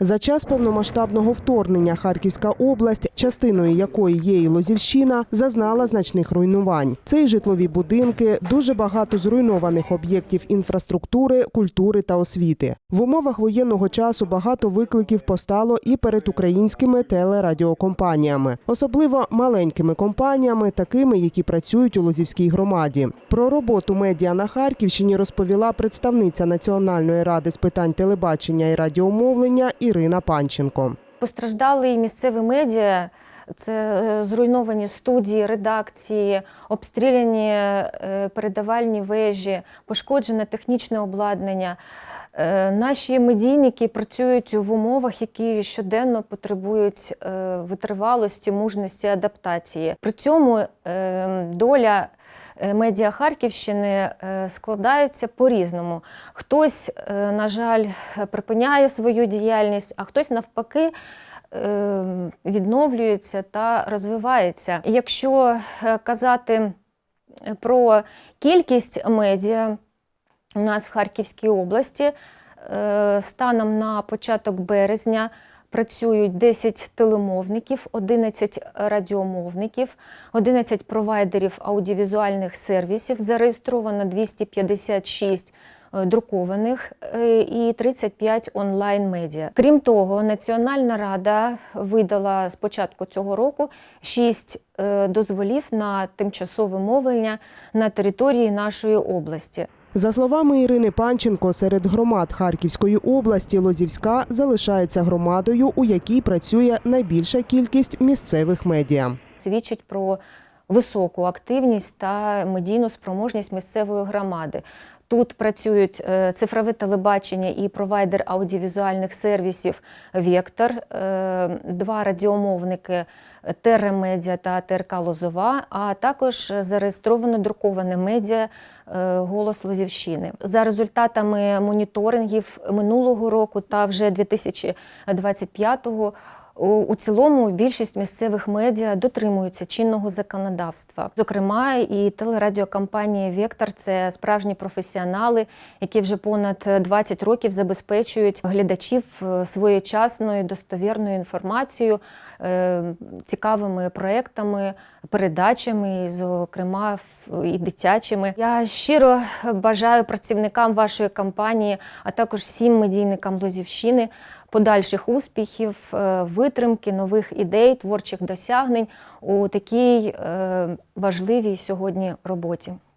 За час повномасштабного вторгнення Харківська область, частиною якої є і Лозівщина, зазнала значних руйнувань. Це і житлові будинки, дуже багато зруйнованих об'єктів інфраструктури, культури та освіти. В умовах воєнного часу багато викликів постало і перед українськими телерадіокомпаніями, особливо маленькими компаніями, такими, які працюють у Лозівській громаді. Про роботу медіа на Харківщині розповіла представниця Національної ради з питань телебачення і радіомовлення Ірина Панченко. Постраждали і місцеві медіа. Це е, зруйновані студії, редакції, обстріляні е, передавальні вежі, пошкоджене технічне обладнання. Е, Наші медійники працюють в умовах, які щоденно потребують витривалості, мужності, адаптації. При цьому доля медіа Харківщини складається по-різному. Хтось, на жаль, припиняє свою діяльність, а хтось навпаки. Е, Відновлюється та розвивається. Якщо е, казати про кількість медіа у нас в Харківській області, е, станом на початок березня працюють 10 телемовників, 11 радіомовників, 11 провайдерів аудіовізуальних сервісів, зареєстровано 256 е, друкованих е, і 35 онлайн-медіа. Крім того, Національна рада видала з початку цього року 6 дозволів на тимчасове мовлення на території нашої області. За словами Ірини Панченко, серед громад Харківської області Лозівська залишається громадою, у якій працює найбільша кількість місцевих медіа. свідчить про високу активність та медійну спроможність місцевої громади. Тут працюють е, цифрове телебачення і провайдер аудіовізуальних сервісів Вектор, е, два радіомовники Терремедіа та ТРК Лозова, а також зареєстровано друковане медіа е, Голос Лозівщини. За результатами моніторингів минулого року та вже 2025-го у у цілому більшість місцевих медіа дотримуються чинного законодавства. Зокрема, і телерадіокомпанія Вектор це справжні професіонали, які вже понад 20 років забезпечують глядачів е, своєчасною достовірною інформацією, е, цікавими проектами, передачами, зокрема і дитячими. Я щиро бажаю працівникам вашої компанії, а також всім медійникам Лозівщини подальших успіхів, е, витримки, нових ідей, творчих досягнень у такій е, важливій сьогодні роботі.